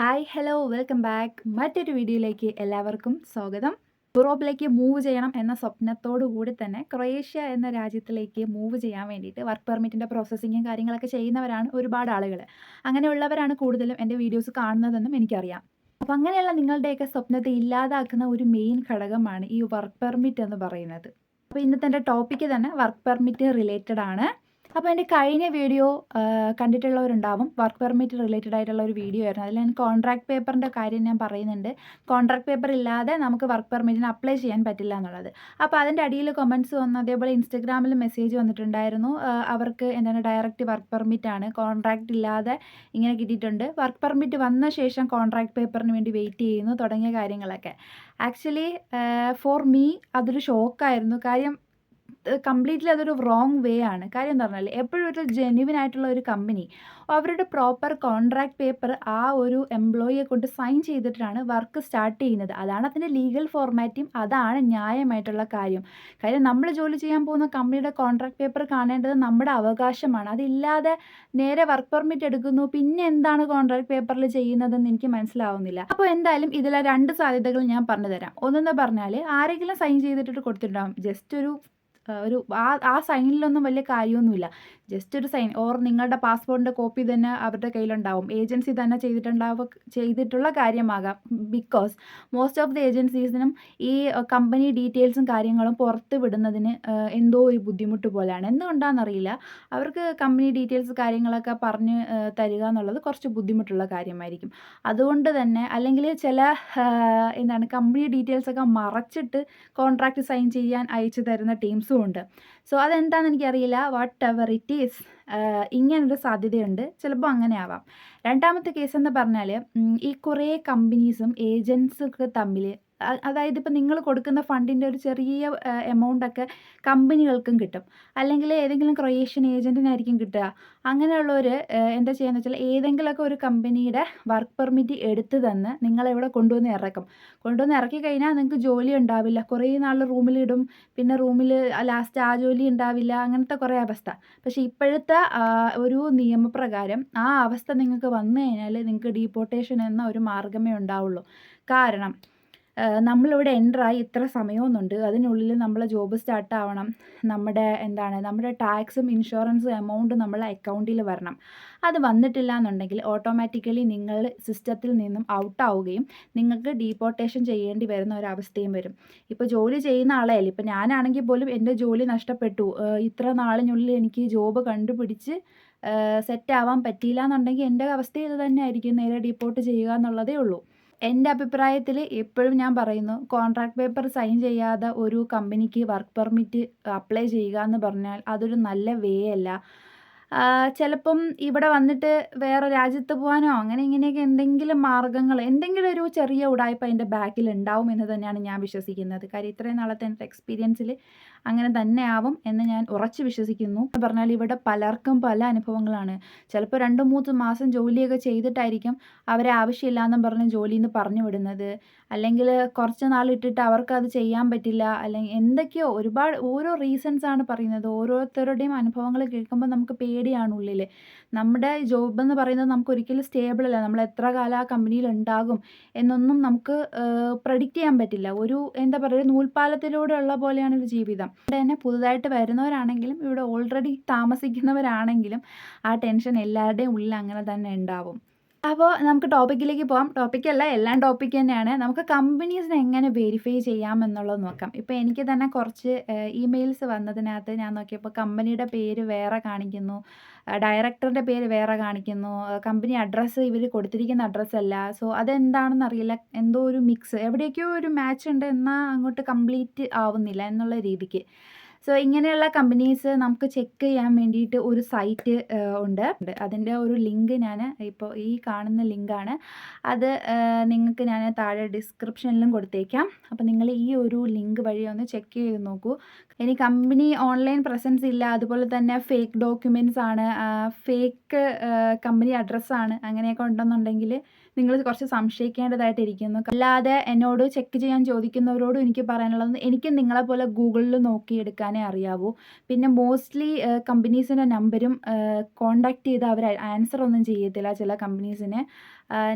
Hi hello welcome back മറ്റൊരു വീഡിയോയിലേക്ക് എല്ലാവർക്കും സ്വാഗതം. യൂറോപ്പിലേക്ക് മൂവ് ചെയ്യണം എന്ന സ്വപ്നത്തോടു കൂടി തന്നെ ക്രൊയേഷ്യ എന്ന രാജ്യത്തിലേക്ക് മൂവ് ചെയ്യാൻ വേണ്ടിയിട്ട് വർക്ക് പെർമിറ്റിന്റെ പ്രോസസ്സിങ്ങും കാര്യങ്ങളൊക്കെ ചെയ്യുന്നവരാണ് ഒരുപാട് ആളുകൾ അങ്ങനെയുള്ളവരാണ് കൂടുതലും എന്റെ വീഡിയോസ് കാണുന്നതെന്നും എനിക്കറിയാം. അപ്പോൾ അങ്ങനെയുള്ള നിങ്ങളുടെയൊക്കെ സ്വപ്നത്തെ ഇല്ലാതാക്കുന്ന ഒരു മെയിൻ ഘടകമാണ് ഈ വർക്ക് പെർമിറ്റ് എന്ന് പറയുന്നത്. അപ്പോൾ ഇന്നത്തെ എന്റെ ടോപ്പിക്ക് തന്നെ വർക്ക് പെർമിറ്റ് റിലേറ്റഡ് ആണ്. അപ്പോൾ എന്റെ കഴിഞ്ഞ വീഡിയോ കണ്ടിട്ടുള്ളവരുണ്ടാവും. വർക്ക് പെർമിറ്റ് റിലേറ്റഡ് ആയിട്ടുള്ള ഒരു വീഡിയോ ആയിരുന്നു. അതിൽ ഞാൻ കോൺട്രാക്ട് പേപ്പറിന്റെ കാര്യം ഞാൻ പറയുന്നുണ്ട്. കോൺട്രാക്ട് പേപ്പർ ഇല്ലാതെ നമുക്ക് വർക്ക് പെർമിറ്റിന് അപ്ലൈ ചെയ്യാൻ പറ്റില്ല എന്നുള്ളത്. അപ്പോൾ അതിന്റെ അടിയിൽ കൊമന്റ്സ് വന്നു അതേപോലെ ഇൻസ്റ്റഗ്രാമിൽ മെസ്സേജ് വന്നിട്ടുണ്ടായിരുന്നു. അവർക്ക് എന്താണ് ഡയറക്റ്റ് വർക്ക് പെർമിറ്റ് ആണ്. കോൺട്രാക്ട് ഇല്ലാതെ ഇങ്ങനെ കിട്ടിയിട്ടുണ്ട്. വർക്ക് പെർമിറ്റ് വന്ന ശേഷം കോൺട്രാക്ട് പേപ്പറിന് വേണ്ടി വെയിറ്റ് ചെയ്യുന്നു തുടങ്ങിയ കാര്യങ്ങളൊക്കെ. ആക്ച്വലി ഫോർ മീ അതൊരു ഷോക്കായിരുന്നു കാര്യം കംപ്ലീറ്റ്ലി അതൊരു റോങ് വേ ആണ്. കാര്യം എന്ന് പറഞ്ഞാൽ എപ്പോഴും ഒരു ജെന്യുവിൻ ആയിട്ടുള്ള ഒരു കമ്പനി അവരുടെ പ്രോപ്പർ കോൺട്രാക്ട് പേപ്പർ ആ ഒരു എംപ്ലോയിയെ കൊണ്ട് സൈൻ ചെയ്തിട്ടാണ് വർക്ക് സ്റ്റാർട്ട് ചെയ്യുന്നത്. അതാണ് അതിന്റെ ലീഗൽ ഫോർമാറ്റും അതാണ് ന്യായമായിട്ടുള്ള കാര്യം. കാര്യം നമ്മൾ ജോലി ചെയ്യാൻ പോകുന്ന കമ്പനിയുടെ കോൺട്രാക്ട് പേപ്പർ കാണേണ്ടത് നമ്മുടെ അവകാശമാണ്. അതില്ലാതെ നേരെ വർക്ക് പെർമിറ്റ് എടുക്കുന്നു പിന്നെ എന്താണ് കോൺട്രാക്ട് പേപ്പറിൽ ചെയ്യുന്നതെന്ന് എനിക്ക് മനസ്സിലാവുന്നില്ല. അപ്പോൾ എന്തായാലും ഇതിലെ രണ്ട് സാധ്യതകൾ ഞാൻ പറഞ്ഞുതരാം. ഒന്നെന്ന് പറഞ്ഞാൽ ആരെങ്കിലും സൈൻ ചെയ്തിട്ട് കൊടുത്തിട്ടുണ്ടാകും ജസ്റ്റ് ഒരു ഒരു ആ ആ സൈനിലൊന്നും വലിയ കാര്യമൊന്നുമില്ല. ജസ്റ്റ് ഒരു സൈൻ ഓർ നിങ്ങളുടെ പാസ്പോർട്ടിന്റെ കോപ്പി തന്നെ അവരുടെ കയ്യിലുണ്ടാവും. ഏജൻസി തന്നെ ചെയ്തിട്ടുണ്ടാവുക ചെയ്തിട്ടുള്ള കാര്യമാകാം. ബിക്കോസ് മോസ്റ്റ് ഓഫ് ദി ഏജൻസീസിനും ഈ കമ്പനി ഡീറ്റെയിൽസും കാര്യങ്ങളും പുറത്ത് വിടുന്നതിന് എന്തോ ഒരു ബുദ്ധിമുട്ട് പോലെയാണ്. എന്തുകൊണ്ടാണെന്നറിയില്ല. അവർക്ക് കമ്പനി ഡീറ്റെയിൽസ് കാര്യങ്ങളൊക്കെ പറഞ്ഞ് തരിക എന്നുള്ളത് കുറച്ച് ബുദ്ധിമുട്ടുള്ള കാര്യമായിരിക്കും. അതുകൊണ്ട് തന്നെ അല്ലെങ്കിൽ ചില എന്താണ് കമ്പനി ഡീറ്റെയിൽസ് ഒക്കെ മറച്ചിട്ട് കോൺട്രാക്റ്റ് സൈൻ ചെയ്യാൻ അയച്ചു തരുന്ന ടീംസും ഉണ്ട്. സോ അതെന്താണെന്ന് എനിക്കറിയില്ല. വാട്ട് എവർ ഇറ്റ് ഈസ് ഇങ്ങനൊരു സാധ്യതയുണ്ട്. ചിലപ്പോൾ അങ്ങനെ ആവാം. രണ്ടാമത്തെ കേസ് എന്ന് പറഞ്ഞാൽ ഈ കുറേ കമ്പനീസും ഏജൻസൊക്കെ തമ്മിൽ അതായത് ഇപ്പം നിങ്ങൾ കൊടുക്കുന്ന ഫണ്ടിന്റെ ഒരു ചെറിയ എമൗണ്ട് ഒക്കെ കമ്പനികൾക്കും കിട്ടും. അല്ലെങ്കിൽ ഏതെങ്കിലും ക്രൊയേഷ്യൻ ഏജന്റിനായിരിക്കും കിട്ടുക. അങ്ങനെയുള്ളവർ എന്താ ചെയ്യുക വെച്ചാൽ ഏതെങ്കിലുമൊക്കെ ഒരു കമ്പനിയുടെ വർക്ക് പെർമിറ്റ് എടുത്തു തന്ന് നിങ്ങളെവിടെ കൊണ്ടുവന്ന് ഇറക്കും. കൊണ്ടുവന്ന് ഇറക്കി കഴിഞ്ഞാൽ നിങ്ങൾക്ക് ജോലി ഉണ്ടാവില്ല. കുറേ നാൾ റൂമിലിടും പിന്നെ റൂമിൽ ലാസ്റ്റ് ആ ജോലി ഉണ്ടാവില്ല. അങ്ങനത്തെ കുറേ അവസ്ഥ. പക്ഷേ ഇപ്പോഴത്തെ ഒരു നിയമപ്രകാരം ആ അവസ്ഥ നിങ്ങൾക്ക് വന്നു കഴിഞ്ഞാൽ നിങ്ങൾക്ക് ഡീപ്പോർട്ടേഷൻ എന്ന ഒരു മാർഗമേ ഉണ്ടാവുള്ളൂ. കാരണം നമ്മളിവിടെ എന്ററായി ഇത്ര സമയമൊന്നുണ്ട്. അതിനുള്ളിൽ നമ്മൾ ജോബ് സ്റ്റാർട്ട് ആവണം. നമ്മുടെ എന്താണ് നമ്മുടെ ടാക്സും ഇൻഷുറൻസും എമൗണ്ട് നമ്മളെ അക്കൗണ്ടിൽ വരണം. അത് വന്നിട്ടില്ല എന്നുണ്ടെങ്കിൽ ഓട്ടോമാറ്റിക്കലി നിങ്ങൾ സിസ്റ്റത്തിൽ നിന്നും ഔട്ട് ആവുകയും നിങ്ങൾക്ക് ഡീപ്പോർട്ടേഷൻ ചെയ്യേണ്ടി വരുന്ന ഒരവസ്ഥയും വരും. ഇപ്പോൾ ജോലി ചെയ്യുന്ന ആളായാലും ഇപ്പോൾ ഞാനാണെങ്കിൽ പോലും എന്റെ ജോലി നഷ്ടപ്പെട്ടു. ഇത്ര നാളിനുള്ളിൽ എനിക്ക് ജോബ് കണ്ടുപിടിച്ച് സെറ്റ് ആവാൻ പറ്റിയില്ല എന്നുണ്ടെങ്കിൽ എന്റെ അവസ്ഥ ഇത് തന്നെ ആയിരിക്കും നേരെ ഡീപ്പോർട്ട് ചെയ്യുക എന്നുള്ളതേ ഉള്ളൂ. എന്റെ അഭിപ്രായത്തിൽ എപ്പോഴും ഞാൻ പറയുന്നു കോൺട്രാക്ട് പേപ്പർ സൈൻ ചെയ്യാതെ ഒരു കമ്പനിക്ക് വർക്ക് പെർമിറ്റ് അപ്ലൈ ചെയ്യുക എന്ന് പറഞ്ഞാൽ അതൊരു നല്ല വേ അല്ല. ചിലപ്പം ഇവിടെ വന്നിട്ട് വേറെ രാജ്യത്ത് പോകാനോ അങ്ങനെ ഇങ്ങനെയൊക്കെ എന്തെങ്കിലും മാർഗങ്ങൾ എന്തെങ്കിലും ഒരു ചെറിയ ഉടായ്പ അതിന്റെ ബാക്കിൽ ഉണ്ടാവും എന്ന് തന്നെയാണ് ഞാൻ വിശ്വസിക്കുന്നത്. കാര്യം ഇത്രയും നാളത്തെ എന്റെ എക്സ്പീരിയൻസിൽ അങ്ങനെ തന്നെ ആവും എന്ന് ഞാൻ ഉറച്ചു വിശ്വസിക്കുന്നു. എന്ന് പറഞ്ഞാൽ ഇവിടെ പലർക്കും പല അനുഭവങ്ങളാണ്. ചിലപ്പോൾ രണ്ട് മൂന്ന് മാസം ജോലിയൊക്കെ ചെയ്തിട്ടായിരിക്കും അവരെ ആവശ്യമില്ലാന്നും പറഞ്ഞ് ജോലിയിൽ നിന്ന് പറഞ്ഞു വിടുന്നത്. അല്ലെങ്കിൽ കുറച്ച് നാൾ ഇട്ടിട്ട് അവർക്ക് അത് ചെയ്യാൻ പറ്റില്ല. അല്ലെങ്കിൽ എന്തൊക്കെയോ ഒരുപാട് ഓരോ റീസൺസ് ആണ് പറയുന്നത്. ഓരോരുത്തരുടെയും അനുഭവങ്ങൾ കേൾക്കുമ്പോൾ നമുക്ക് പേടിയാണ് ഉള്ളിൽ നമ്മുടെ ജോബ് എന്ന് പറയുന്നത് നമുക്ക് ഒരിക്കലും സ്റ്റേബിൾ അല്ല. നമ്മൾ എത്ര കാലം ആ കമ്പനിയിൽ ഉണ്ടാകും എന്നൊന്നും നമുക്ക് പ്രഡിക്റ്റ് ചെയ്യാൻ പറ്റില്ല. ഒരു എന്താ പറയുക നൂൽപ്പാലത്തിലൂടെ ഉള്ള പോലെയാണ് ഒരു ജീവിതം. ഇവിടെ തന്നെ പുതുതായിട്ട് വരുന്നവരാണെങ്കിലും ഇവിടെ ഓൾറെഡി താമസിക്കുന്നവരാണെങ്കിലും ആ ടെൻഷൻ എല്ലാവരുടെയും ഉള്ളിൽ അങ്ങനെ തന്നെ ഉണ്ടാവും. അപ്പോൾ നമുക്ക് ടോപ്പിക്കിലേക്ക് പോകാം ടോപ്പിക്കല്ല എല്ലാം ടോപ്പിക്ക് തന്നെയാണ്. നമുക്ക് കമ്പനീസിനെ എങ്ങനെ വെരിഫൈ ചെയ്യാം എന്നുള്ളത് നോക്കാം. ഇപ്പോൾ എനിക്ക് തന്നെ കുറച്ച് ഇമെയിൽസ് വന്നതിനകത്ത് ഞാൻ നോക്കിയപ്പോൾ കമ്പനിയുടെ പേര് വേറെ കാണിക്കുന്നു ഡയറക്ടറുടെ പേര് വേറെ കാണിക്കുന്നു കമ്പനി അഡ്രസ്സ് ഇവർ കൊടുത്തിരിക്കുന്ന അഡ്രസ്സല്ല സോ അതെന്താണെന്ന് അറിയില്ല. എന്തോ ഒരു മിക്സ് എവിടെയൊക്കെയോ ഒരു മാച്ച് ഉണ്ട് എന്നാൽ അങ്ങോട്ട് കംപ്ലീറ്റ് ആവുന്നില്ല എന്നുള്ള രീതിക്ക്. സോ ഇങ്ങനെയുള്ള കമ്പനീസ് നമുക്ക് ചെക്ക് ചെയ്യാൻ വേണ്ടിയിട്ട് ഒരു സൈറ്റ് ഉണ്ട്. അതിന്റെ ഒരു ലിങ്ക് ഞാൻ ഇപ്പോൾ ഈ കാണുന്ന ലിങ്കാണ് അത് നിങ്ങൾക്ക് ഞാൻ താഴെ ഡിസ്ക്രിപ്ഷനിലും കൊടുത്തേക്കാം. അപ്പോൾ നിങ്ങൾ ഈ ഒരു ലിങ്ക് വഴി ഒന്ന് ചെക്ക് ചെയ്ത് നോക്കൂ. ഇനി കമ്പനി ഓൺലൈൻ പ്രസൻസ് ഇല്ല. അതുപോലെ തന്നെ ഫേക്ക് ഡോക്യുമെന്റ്സ് ആണ്. ഫേക്ക് കമ്പനി അഡ്രസ്സാണ് അങ്ങനെയൊക്കെ ഉണ്ടെന്നുണ്ടെങ്കിൽ നിങ്ങൾ കുറച്ച് സംശയിക്കേണ്ടതായിട്ടിരിക്കുന്നു. അല്ലാതെ എന്നോട് ചെക്ക് ചെയ്യാൻ ചോദിക്കുന്നവരോടും എനിക്ക് പറയാനുള്ളത് എനിക്ക് നിങ്ങളെപ്പോലെ ഗൂഗിളിൽ നോക്കി എടുക്കാനേ അറിയാവൂ. പിന്നെ മോസ്റ്റ്ലി കമ്പനീസിന്റെ നമ്പരും കോണ്ടാക്ട് ചെയ്ത് അവർ ആൻസർ ഒന്നും ചെയ്യത്തില്ല ചില കമ്പനീസിന്.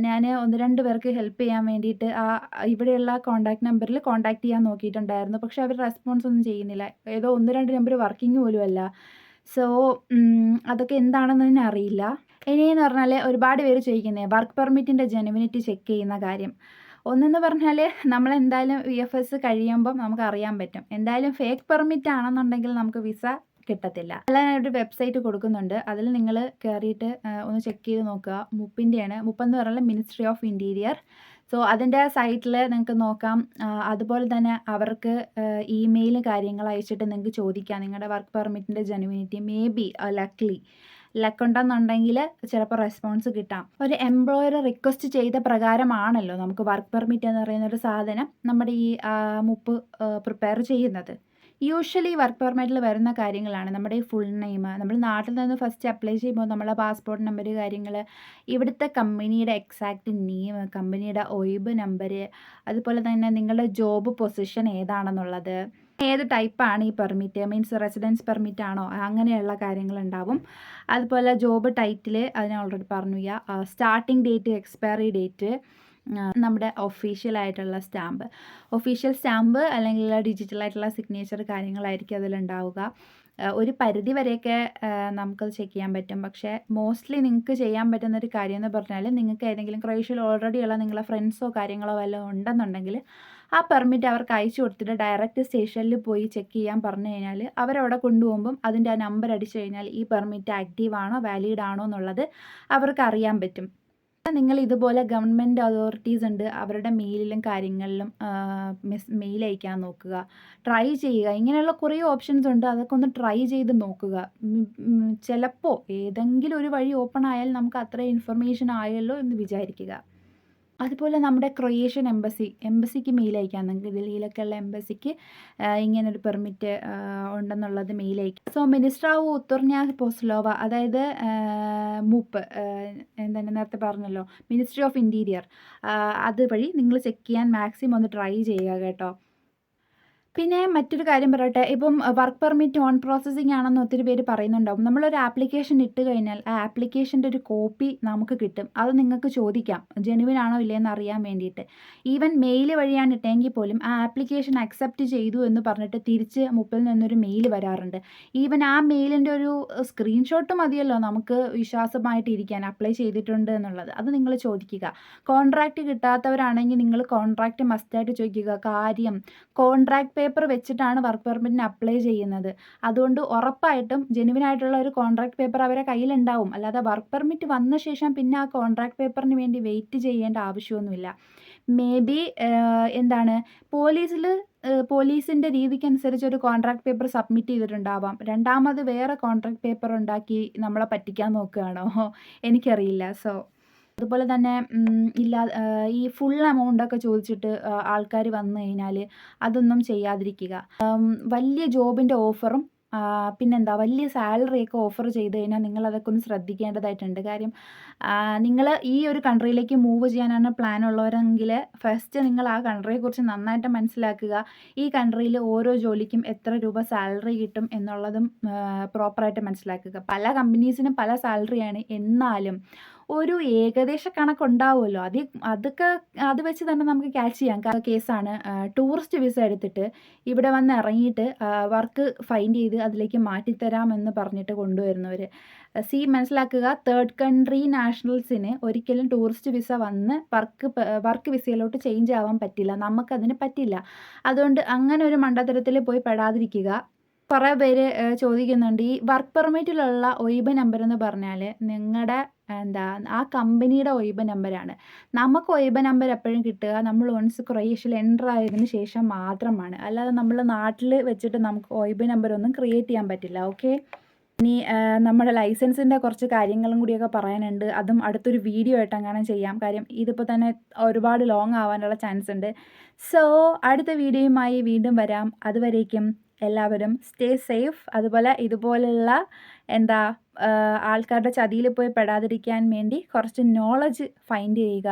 ഞാൻ 1, 2 പേർക്ക് ഹെൽപ്പ് ചെയ്യാൻ വേണ്ടിയിട്ട് ആ ഇവിടെയുള്ള കോണ്ടാക്ട് നമ്പറിൽ കോണ്ടാക്ട് ചെയ്യാൻ നോക്കിയിട്ടുണ്ടായിരുന്നു. പക്ഷേ അവർ റെസ്പോൺസ് ഒന്നും ചെയ്യുന്നില്ല. ഏതോ 1, 2 നമ്പർ വർക്കിംഗ് പോലും അല്ല. സോ അതൊക്കെ എന്താണെന്ന് തന്നെ അറിയില്ല. ഇനിയെന്ന് പറഞ്ഞാൽ ഒരുപാട് പേര് ചോദിക്കുന്നത് വർക്ക് പെർമിറ്റിന്റെ ജെനുവിനിറ്റി ചെക്ക് ചെയ്യുന്ന കാര്യം. ഒന്നെന്ന് പറഞ്ഞാൽ നമ്മൾ എന്തായാലും വി എഫ് എസ് കഴിയുമ്പം നമുക്ക് അറിയാൻ പറ്റും. എന്തായാലും ഫേക്ക് പെർമിറ്റ് ആണെന്നുണ്ടെങ്കിൽ നമുക്ക് വിസ കിട്ടത്തില്ല. അല്ല ഞാനൊരു വെബ്സൈറ്റ് കൊടുക്കുന്നുണ്ട്. അതിൽ നിങ്ങൾ കയറിയിട്ട് ഒന്ന് ചെക്ക് ചെയ്ത് നോക്കുക. മുപ്പിന്റെയാണ്. മുപ്പെന്ന് പറഞ്ഞാൽ മിനിസ്ട്രി ഓഫ് ഇന്റീരിയർ സോ അതിന്റെ സൈറ്റിൽ നിങ്ങൾക്ക് നോക്കാം. അതുപോലെ തന്നെ അവർക്ക് ഇമെയിൽ കാര്യങ്ങൾ അയച്ചിട്ട് നിങ്ങൾക്ക് ചോദിക്കാം. നിങ്ങളുടെ work പെർമിറ്റിന്റെ genuinity may be luckily luck ഉണ്ടെന്നുണ്ടെങ്കിൽ ചിലപ്പോൾ റെസ്പോൺസ് കിട്ടാം. ഒരു എംപ്ലോയർ റിക്വസ്റ്റ് ചെയ്ത പ്രകാരമാണല്ലോ നമുക്ക് വർക്ക് പെർമിറ്റ് എന്ന് പറയുന്ന ഒരു സാധനം നമ്മുടെ ഈ മുപ്പ് പ്രിപ്പയർ ചെയ്യുന്നത്. യൂഷ്വലി വർക്ക് പെർമിറ്റിൽ വരുന്ന കാര്യങ്ങളാണ് നമ്മുടെ ഈ ഫുൾ നെയിം, നമ്മൾ നാട്ടിൽ നിന്ന് ഫസ്റ്റ് അപ്ലൈ ചെയ്യുമ്പോൾ നമ്മളെ പാസ്പോർട്ട് നമ്പർ കാര്യങ്ങൾ, ഇവിടുത്തെ കമ്പനിയുടെ എക്സാക്റ്റ് നെയിം, കമ്പനിയുടെ ഒയിബ് നമ്പർ, അതുപോലെ തന്നെ നിങ്ങളുടെ ജോബ് പൊസിഷൻ ഏതാണെന്നുള്ളത്, ഏത് ടൈപ്പാണ് ഈ പെർമിറ്റ് മീൻസ് റെസിഡൻസ് പെർമിറ്റ് ആണോ അങ്ങനെയുള്ള കാര്യങ്ങൾ ഉണ്ടാവും അതുപോലെ ജോബ് ടൈറ്റിൽ അത് ഞാൻ ഓൾറെഡി പറഞ്ഞു. സ്റ്റാർട്ടിംഗ് ഡേറ്റ്, എക്സ്പയറി ഡേറ്റ്, നമ്മുടെ ഒഫീഷ്യൽ ആയിട്ടുള്ള സ്റ്റാമ്പ്. ഒഫീഷ്യൽ സ്റ്റാമ്പ് അല്ലെങ്കിൽ ഡിജിറ്റൽ ആയിട്ടുള്ള സിഗ്നേച്ചർ കാര്യങ്ങളായിരിക്കും അതിലുണ്ടാവുക. ഒരു പരിധി വരെയൊക്കെ നമുക്കത് ചെക്ക് ചെയ്യാൻ പറ്റും. പക്ഷേ മോസ്റ്റ്ലി നിങ്ങൾക്ക് ചെയ്യാൻ പറ്റുന്ന ഒരു കാര്യം എന്ന് പറഞ്ഞാൽ നിങ്ങൾക്ക് ഏതെങ്കിലും ക്രൊയേഷ്യയിൽ ഓൾറെഡി ഉള്ള നിങ്ങളുടെ ഫ്രണ്ട്സോ കാര്യങ്ങളോ വല്ലതും ഉണ്ടെന്നുണ്ടെങ്കിൽ ആ പെർമിറ്റ് അവർക്ക് അയച്ചു കൊടുത്തിട്ട് ഡയറക്റ്റ് സ്റ്റേഷനിൽ പോയി ചെക്ക് ചെയ്യാൻ പറഞ്ഞു കഴിഞ്ഞാൽ അവരവിടെ കൊണ്ടുപോകുമ്പം അതിന്റെ ആ നമ്പർ അടിച്ചു കഴിഞ്ഞാൽ ഈ പെർമിറ്റ് ആക്റ്റീവ് ആണോ വാലിഡ് ആണോ എന്നുള്ളത് അവർക്ക് അറിയാൻ പറ്റും. നിങ്ങൾ ഇതുപോലെ ഗവൺമെന്റ് അതോറിറ്റീസ് ഉണ്ട്. അവരുടെ മെയിലിലും കാര്യങ്ങളിലും മെസ് മെയിൽ അയക്കാൻ നോക്കുക. ട്രൈ ചെയ്യുക. ഇങ്ങനെയുള്ള കുറേ ഓപ്ഷൻസ് ഉണ്ട്. അതൊക്കെ ഒന്ന് ട്രൈ ചെയ്ത് നോക്കുക. ചിലപ്പോൾ ഏതെങ്കിലും ഒരു വഴി ഓപ്പൺ ആയാൽ നമുക്ക് അത്രയും ഇൻഫർമേഷൻ ആയല്ലോ എന്ന് വിചാരിക്കുക. അതുപോലെ നമ്മുടെ ക്രൊയേഷ്യൻ എംബസി എംബസിക്ക് മെയിൽ അയക്കാം. നിങ്ങൾക്ക് ഡൽഹിയിലൊക്കെയുള്ള എംബസിക്ക് ഇങ്ങനൊരു പെർമിറ്റ് ഉണ്ടെന്നുള്ളത് മെയിൽ അയക്കാം. സോ മിനിസ്ട്രാവു ഉത്തർന്യാ പോസ്ലോവ അതായത് മൂപ്പ് എന്താ നേരത്തെ പറഞ്ഞല്ലോ മിനിസ്ട്രി ഓഫ് ഇന്റീരിയർ അതുവഴി നിങ്ങൾ ചെക്ക് ചെയ്യാൻ മാക്സിമം ഒന്ന് ട്രൈ ചെയ്യുക കേട്ടോ. പിന്നെ മറ്റൊരു കാര്യം പറയട്ടെ. ഇപ്പം വർക്ക് പെർമിറ്റ് ഓൺ പ്രോസസ്സിംഗ് ആണെന്ന് ഒത്തിരി പേര് പറയുന്നുണ്ടാവും. നമ്മളൊരു ആപ്ലിക്കേഷൻ ഇട്ട് കഴിഞ്ഞാൽ ആ ആപ്ലിക്കേഷന്റെ ഒരു കോപ്പി നമുക്ക് കിട്ടും. അത് നിങ്ങൾക്ക് ചോദിക്കാം. ജെനുവിൻ ആണോ ഇല്ലയെന്ന് അറിയാൻ വേണ്ടിയിട്ട്. ഈവൻ മെയിൽ വഴിയാണ് ഇട്ടെങ്കിൽ പോലും ആ ആപ്ലിക്കേഷൻ അക്സെപ്റ്റ് ചെയ്തു എന്ന് പറഞ്ഞിട്ട് തിരിച്ച് മുപ്പിൽ നിന്നൊരു മെയിൽ വരാറുണ്ട്. ഈവൻ ആ മെയിലിന്റെ ഒരു സ്ക്രീൻഷോട്ട് മതിയല്ലോ നമുക്ക് വിശ്വാസമായിട്ട് ഇരിക്കാൻ അപ്ലൈ ചെയ്തിട്ടുണ്ട് എന്നുള്ളത്. അത് നിങ്ങൾ ചോദിക്കുക. കോൺട്രാക്റ്റ് കിട്ടാത്തവരാണെങ്കിൽ നിങ്ങൾ കോൺട്രാക്റ്റ് മസ്റ്റായിട്ട് ചോദിക്കുക. കാര്യം കോൺട്രാക്റ്റ് പേപ്പർ വെച്ചിട്ടാണ് വർക്ക് പെർമിറ്റിന് അപ്ലൈ ചെയ്യുന്നത്. അതുകൊണ്ട് ഉറപ്പായിട്ടും ജെനുവിൻ ആയിട്ടുള്ള ഒരു കോൺട്രാക്ട് പേപ്പർ അവരെ കയ്യിലുണ്ടാവും. അല്ലാതെ വർക്ക് പെർമിറ്റ് വന്ന ശേഷം പിന്നെ ആ കോൺട്രാക്ട് പേപ്പറിന് വേണ്ടി വെയിറ്റ് ചെയ്യേണ്ട ആവശ്യമൊന്നുമില്ല. മേ ബി എന്താണ് പോലീസിൽ പോലീസിന്റെ രീതിക്കനുസരിച്ച് ഒരു കോൺട്രാക്ട് പേപ്പർ സബ്മിറ്റ് ചെയ്തിട്ടുണ്ടാവാം. രണ്ടാമത് വേറെ കോൺട്രാക്ട് പേപ്പർ ഉണ്ടാക്കി നമ്മളെ പറ്റിക്കാൻ നോക്കുകയാണോ എനിക്കറിയില്ല. സോ അതുപോലെ തന്നെ ഇല്ലാ ഈ ഫുൾ എമൗണ്ട് ഒക്കെ ചോദിച്ചിട്ട് ആൾക്കാർ വന്നു കഴിഞ്ഞാൽ അതൊന്നും ചെയ്യാതിരിക്കുക. വലിയ ജോബിന്റെ ഓഫറും പിന്നെ പിന്നെന്താ വലിയ സാലറി ഒക്കെ ഓഫർ ചെയ്ത് കഴിഞ്ഞാൽ നിങ്ങൾ അതൊക്കെ ഒന്ന് ശ്രദ്ധിക്കേണ്ടതായിട്ടുണ്ട്. കാര്യം നിങ്ങൾ ഈ ഒരു കൺട്രിയിലേക്ക് മൂവ് ചെയ്യാനാണ് പ്ലാൻ ഉള്ളവരെങ്കിൽ ഫസ്റ്റ് നിങ്ങൾ ആ കൺട്രിയെക്കുറിച്ച് നന്നായിട്ട് മനസ്സിലാക്കുക. ഈ കൺട്രിയിൽ ഓരോ ജോലിക്കും എത്ര രൂപ സാലറി കിട്ടും എന്നുള്ളതും പ്രോപ്പറായിട്ട് മനസ്സിലാക്കുക. പല കമ്പനീസിനും പല സാലറിയാണ്. എന്നാലും ഒരു ഏകദേശ കണക്കുണ്ടാവുമല്ലോ. അത് അതൊക്കെ അത് വെച്ച് തന്നെ നമുക്ക് ക്യാച്ച് ചെയ്യാം. കേസാണ് ടൂറിസ്റ്റ് വിസ എടുത്തിട്ട് ഇവിടെ വന്ന് ഇറങ്ങിയിട്ട് വർക്ക് ഫൈൻഡ് ചെയ്ത് അതിലേക്ക് മാറ്റിത്തരാമെന്ന് പറഞ്ഞിട്ട് കൊണ്ടുവരുന്നവർ. സി മനസ്സിലാക്കുക തേർഡ് കൺട്രി നാഷണൽസിന് ഒരിക്കലും ടൂറിസ്റ്റ് വിസ വന്ന് വർക്ക് വർക്ക് വിസയിലോട്ട് ചേഞ്ച് ആവാൻ പറ്റില്ല. നമുക്കതിന് പറ്റില്ല. അതുകൊണ്ട് അങ്ങനെ ഒരു മണ്ടത്തരത്തിൽ പോയി പെടാതിരിക്കുക. കുറേ പേര് ചോദിക്കുന്നുണ്ട് ഈ വർക്ക് പെർമിറ്റിലുള്ള ഒയിബ് നമ്പർ എന്ന് പറഞ്ഞാൽ നിങ്ങളുടെ എന്താ ആ കമ്പനിയുടെ ഒയിബ് നമ്പറാണ്. നമുക്ക് ഒയിബ് നമ്പർ എപ്പോഴും കിട്ടുക നമ്മൾ ഒൺസ് ക്രൊയേഷ്യയിൽ എന്റർ ആയതിന് ശേഷം മാത്രമാണ്. അല്ലാതെ നമ്മൾ നാട്ടിൽ വെച്ചിട്ട് നമുക്ക് ഒയിബ് നമ്പർ ഒന്നും ക്രിയേറ്റ് ചെയ്യാൻ പറ്റില്ല. ഓക്കെ. ഇനി നമ്മുടെ ലൈസൻസിന്റെ കുറച്ച് കാര്യങ്ങളും കൂടിയൊക്കെ പറയാനുണ്ട്. അതും അടുത്തൊരു വീഡിയോ ആയിട്ട് അങ്ങനെ ചെയ്യാം. കാര്യം ഇതിപ്പോൾ തന്നെ ഒരുപാട് ലോങ് ആവാനുള്ള ചാൻസ് ഉണ്ട്. സോ അടുത്ത വീഡിയോയുമായി വീണ്ടും വരാം. അതുവരേക്കും എല്ലാവരും സ്റ്റേ സേഫ് അതുപോലെ ഇതുപോലുള്ള എന്താ ആൾക്കാരുടെ ചതിയിൽ പോയി പെടാതിരിക്കാൻ വേണ്ടി കുറച്ച് നോളജ് ഫൈൻഡ് ചെയ്യുക.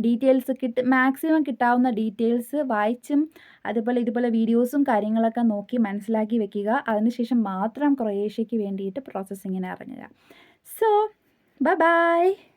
ഡീറ്റെയിൽസ് കിട്ട് മാക്സിമം കിട്ടാവുന്ന ഡീറ്റെയിൽസ് വായിച്ചും അതുപോലെ ഇതുപോലെ വീഡിയോസും കാര്യങ്ങളൊക്കെ നോക്കി മനസ്സിലാക്കി വെക്കുക. അതിനുശേഷം മാത്രം ക്രൊയേഷ്യയ്ക്ക് വേണ്ടിയിട്ട് പ്രോസസ്സിങ്ങിന് ഇറങ്ങുക സോ ബൈ ബൈ